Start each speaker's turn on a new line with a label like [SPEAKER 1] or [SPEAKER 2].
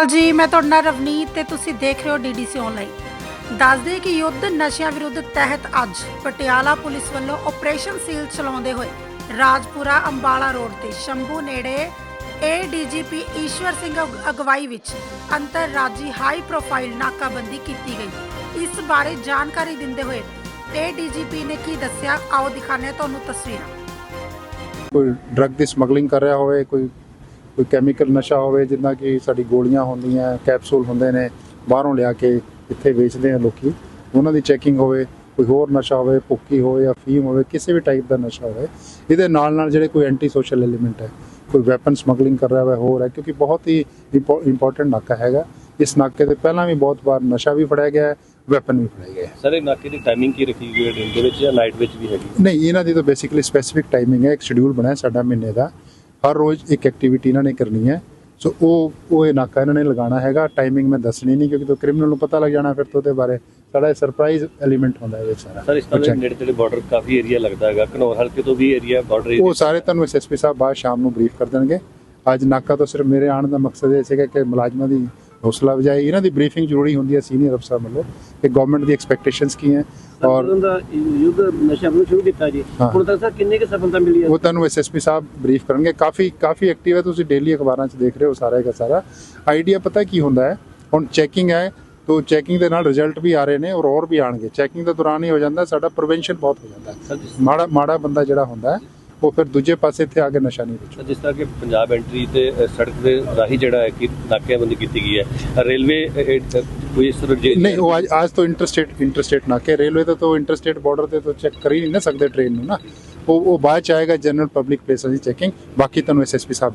[SPEAKER 1] ਸਤਿ ਸ਼੍ਰੀ ਜੀ, ਮੈਂ ਤੁਹਾਡਾ ਨਾਲ ਰਵਨੀਤ ਤੇ ਤੁਸੀਂ ਦੇਖ ਰਹੇ ਹੋ ਡੀਡੀਸੀ ਆਨਲਾਈਨ ਦੱਸਦੇ ਕਿ ਯੁੱਧ ਨਸ਼ਿਆਂ ਵਿਰੁੱਧ ਤਹਿਤ ਅੱਜ ਪਟਿਆਲਾ ਪੁਲਿਸ ਵੱਲੋਂ ਆਪਰੇਸ਼ਨ ਸੀਲ ਚਲਾਉਂਦੇ ਹੋਏ ਰਾਜਪੁਰਾ ਅੰਬਾਲਾ ਰੋਡ ਤੇ ਸ਼ੰਭੂ ਨੇੜੇ ਏਡੀਜੀਪੀ ਈਸ਼ਵਰ ਸਿੰਘ ਅਗਵਾਈ ਵਿੱਚ ਅੰਤਰਰਾਜੀ ਹਾਈ ਪ੍ਰੋਫਾਈਲ ਨਾਕਾਬੰਦੀ ਕੀਤੀ ਗਈ। ਇਸ ਬਾਰੇ ਜਾਣਕਾਰੀ ਦਿੰਦੇ ਹੋਏ ਏਡੀਜੀਪੀ ਨੇ ਕੀ ਦੱਸਿਆ? ਆਓ ਦਿਖਾਉਂਦੇ ਤੁਹਾਨੂੰ ਤਸਵੀਰਾਂ।
[SPEAKER 2] ਕੋਈ ਡਰੱਗ ਦੀ ਸਮਗਲਿੰਗ ਕਰ ਰਿਹਾ ਹੋਵੇ, ਕੋਈ ਕੋਈ ਕੈਮੀਕਲ ਨਸ਼ਾ ਹੋਵੇ ਜਿੱਦਾਂ ਕਿ ਸਾਡੀ ਗੋਲੀਆਂ ਹੁੰਦੀਆਂ ਕੈਪਸੂਲ ਹੁੰਦੇ ਨੇ ਬਾਹਰੋਂ ਲਿਆ ਕੇ ਇੱਥੇ ਵੇਚਦੇ ਆ ਲੋਕੀ। ਉਹਨਾਂ ਦੀ ਚੈਕਿੰਗ ਹੋਵੇ ਕੋਈ ਹੋਰ ਨਸ਼ਾ ਹੋਵੇ ਭੁੱਕੀ ਹੋਵੇ ਜਾਂ ਫੀਮ ਹੋਵੇ ਕਿਸੇ ਵੀ ਟਾਈਪ ਦਾ ਨਸ਼ਾ ਹੋਵੇ ਇਹਦੇ ਨਾਲ ਨਾਲ ਜਿਹੜੇ ਕੋਈ ਐਂਟੀ ਸੋਸ਼ਲ ਐਲੀਮੈਂਟ ਹੈ ਕੋਈ ਵੈਪਨ ਸਮਗਲਿੰਗ ਕਰ ਰਿਹਾ ਹੋਵੇ ਹੋਰ ਹੈ ਕਿਉਂਕਿ ਬਹੁਤ ਹੀ ਇੰਪੋਰਟੈਂਟ ਨਾਕਾ ਹੈਗਾ। ਇਸ ਨਾਕੇ ਤੇ ਪਹਿਲਾਂ ਵੀ ਬਹੁਤ ਵਾਰ ਨਸ਼ਾ ਵੀ ਫੜਿਆ ਗਿਆ ਹੈ ਵੈਪਨ ਵੀ ਫੜਿਆ ਗਿਆ ਹੈ
[SPEAKER 3] ਸਰ ਇਹ ਨਾਕੇ ਦੀ ਟਾਈਮਿੰਗ ਕੀ ਰੱਖੀ ਗਈ ਹੈ ਦਿਨ ਦੇ ਵਿੱਚ ਜਾਂ ਨਾਈਟ ਵਿੱਚ ਵੀ ਹੈਗੀ?
[SPEAKER 2] ਨਹੀਂ ਇਹਨਾਂ ਦੀ ਤਾਂ ਬੇਸਿਕਲੀ ਸਪੈਸੀਫਿਕ ਟਾਈਮਿੰਗ ਹੈ ਇੱਕ ਸ਼ਡਿਊਲ ਬਣਾਇਆ ਸਾਡਾ ਮਹੀਨੇ ਦਾ। ਹਰ ਰੋਜ਼ ਇੱਕ ਐਕਟੀਵਿਟੀ ਇਹਨਾਂ ਨੇ ਕਰਨੀ ਹੈ। ਸੋ ਉਹ ਉਹ ਇਹ ਨਾਕਾ ਇਹਨਾਂ ਨੇ ਲਗਾਉਣਾ ਹੈਗਾ। ਟਾਈਮਿੰਗ ਮੈਂ ਦੱਸਣੀ ਨਹੀਂ ਕਿਉਂਕਿ ਤਾਂ ਕ੍ਰਿਮੀਨਲ ਨੂੰ ਪਤਾ ਲੱਗ ਜਾਣਾ ਫਿਰ ਤੋਂ ਉਹਦੇ ਬਾਰੇ। ਸਾਡਾ ਸਰਪ੍ਰਾਈਜ਼ ਐਲੀਮੈਂਟ ਹੁੰਦਾ ਇਹਦੇ 'ਚ ਸਾਰਾ।
[SPEAKER 3] ਸਰ ਇਸ ਤਰ੍ਹਾਂ ਦੇ। ਨੇੜੇ ਤੇੜੇ ਬਾਰਡਰ ਕਾਫੀ ਏਰੀਆ ਲੱਗਦਾ ਹੈਗਾ। ਘਨੌਰ ਹਲਕੇ ਤੋਂ ਵੀ ਏਰੀਆ ਬਾਰਡਰ
[SPEAKER 2] ਉਹ ਸਾਰੇ ਤੁਹਾਨੂੰ ਐਸਐਸਪੀ ਸਾਹਿਬ ਬਾਅਦ ਸ਼ਾਮ ਨੂੰ ਬਰੀਫ ਕਰ ਦੇਣਗੇ। ਅੱਜ ਨਾਕਾ ਤੋਂ ਸਿਰਫ ਮੇਰੇ ਆਉਣ ਦਾ ਮਕਸਦ ਇਹ ਸੀਗਾ ਕਿ ਮੁਲਾਜ਼ਮਾਂ ਦੀ ਹੌਸਲਾ ਵਜਾਈ ਇਹਨਾਂ ਦੀ ਬਰੀਫਿੰਗ ਜ਼ਰੂਰੀ ਹੁੰਦੀ ਹੈ ਸੀਨੀਅਰ ਅਫਸਰ ਵੱਲੋਂ ਕਿ ਗਵਰਨਮੈਂਟ ਦੀ ਐਕਸਪੈਕਟੇਸ਼ਨਸ ਕੀ ਹੈ ਔਰ
[SPEAKER 4] ਔਰ ਦਾ ਯੁੱਧ ਨਸ਼ਾ ਨੂੰ ਸ਼ੁਰੂ ਕੀਤਾ ਜੀ
[SPEAKER 2] ਹਾਂ।
[SPEAKER 4] ਹੁਣ ਤੱਕ ਸਰ ਕਿੰਨੇ ਕੁ ਸਫਲਤਾ ਮਿਲੀ ਹੈ?
[SPEAKER 2] ਉਹ ਤੁਹਾਨੂੰ ਐਸਐਸਪੀ ਸਾਹਿਬ ਬਰੀਫ ਕਰਨਗੇ। ਕਾਫੀ ਕਾਫੀ ਐਕਟਿਵ ਹੈ ਤੁਸੀਂ ਡੇਲੀ ਅਖਬਾਰਾਂ 'ਚ ਦੇਖ ਰਹੇ ਹੋ ਸਾਰਾ ਦਾ ਸਾਰਾ। ਆਈਡੀਆ ਪਤਾ ਕੀ ਹੁੰਦਾ ਹੈ? ਹੁਣ ਚੈਕਿੰਗ ਹੈ ਤੋਂ ਚੈਕਿੰਗ ਦੇ ਨਾਲ ਰਿਜ਼ਲਟ ਵੀ ਆ ਰਹੇ ਨੇ ਔਰ ਹੋਰ ਵੀ ਆਣਗੇ ਚੈਕਿੰਗ ਦੇ ਦੌਰਾਨ ਹੀ ਹੋ ਜਾਂਦਾ ਸਾਡਾ ਪ੍ਰੀਵੈਂਸ਼ਨ ਬਹੁਤ ਹੋ ਜਾਂਦਾ ਮਾੜਾ ਮਾੜਾ ਬੰਦਾ ਜਿਹੜਾ ਹੁੰਦਾ ਹੈ ਉਹ ਫਿਰ ਦੂਜੇ ਪਾਸੇ ਇੱਥੇ ਆ ਕੇ ਨਸ਼ਾ ਨਹੀਂ
[SPEAKER 3] ਸਰ, ਜਿਸ ਤਰ੍ਹਾਂ ਕਿ ਪੰਜਾਬ ਐਂਟਰੀ ਤੇ ਸੜਕ ਦੇ ਰਾਹੀਂ ਜਿਹੜਾ ਹੈ ਕਿ ਨਾਕੇਬੰਦੀ ਕੀਤੀ ਗਈ ਹੈ ਰੇਲਵੇ ਕੋਈ ਇਸ ਤਰ੍ਹਾਂ
[SPEAKER 2] ਨਹੀਂ ਉਹ ਅੱਜ ਅੱਜ ਤੋਂ ਇੰਟਰਸਟੇਟ ਇੰਟਰਸਟੇਟ ਨਾ ਕਿ ਰੇਲਵੇ ਤੇ ਤਾਂ ਇੰਟਰਸਟੇਟ ਬਾਰਡਰ ਤੇ ਤਾਂ ਚੈੱਕ ਕਰ ਹੀ ਨਹੀਂ ਸਕਦੇ ਟ੍ਰੇਨ ਨੂੰ ਨਾ। ਉਹ ਉਹ ਬਾਅਦ ਚ ਆਏਗਾ ਜਨਰਲ ਪਬਲਿਕ ਪਲੇਸਾਂ ਦੀ ਚੈਕਿੰਗ ਬਾਕੀ ਤੁਹਾਨੂੰ ਐਸਐਸਪੀ ਸਾਹਿਬ